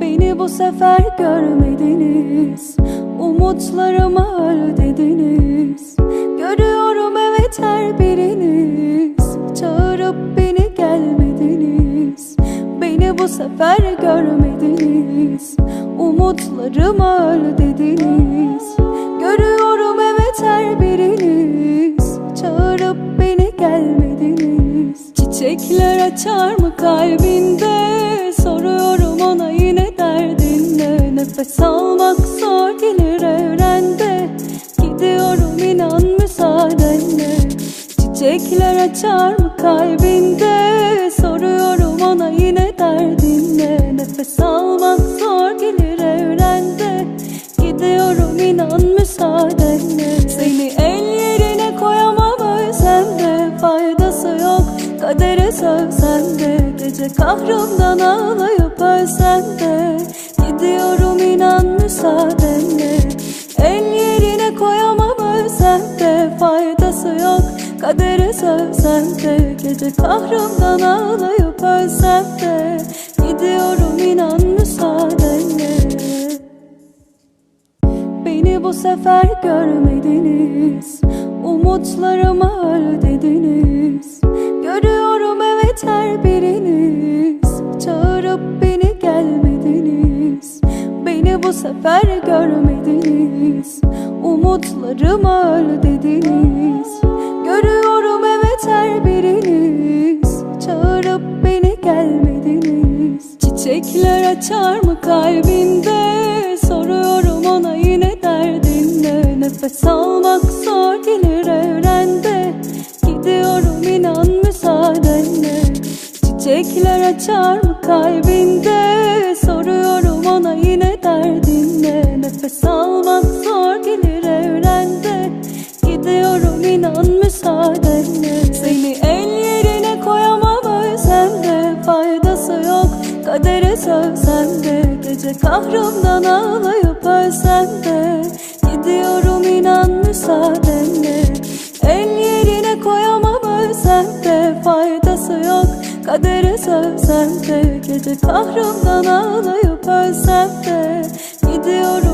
Beni bu sefer görmediniz. Umutlarımı öl dediniz Görüyorum evet her biriniz. Çağırıp beni gelmediniz. Beni bu sefer görmediniz. Umutlarımı öl dediniz Görüyorum evet her biriniz. Çağırıp beni gelmediniz. Çiçekler açar mı kalbinde Nefes almak zor gelir evrende. Gidiyorum inan müsaadenle. Çiçekler açar mı kalbinde? Soruyorum ona yine derdinle. Nefes almak zor gelir evrende. Gidiyorum inan müsaadenle. Seni el yerine koyamam ölsem de. Faydası yok kadere sövsem de. Gece kahrımdan ağlayıp ölsem de müsaadenle El yerine koyamam ölsem de Faydası yok kadere sövsem de Gece kahrımdan ağlayıp ölsem de Gidiyorum inan müsaadenle. Beni bu sefer görmediniz Umutlarımı sefer görmediniz. Umutlarımı öl dediniz. Görüyorum evet her biriniz. Çağırıp beni gelmediniz. Çiçekler açar mı kalbinde? Soruyorum ona yine derdinle Nefes almak zor gelir evrende. Gidiyorum inan müsaadenle. Çiçekler açar mı kalbinde? Soruyorum ona yine kadere sövsem de Gece kahrımdan ağlayıp ölsem de Gidiyorum inan müsaadenle. El yerine koyamam ölsem de Faydası yok kadere sövsem de Gece kahrımdan ağlayıp ölsem de Gidiyorum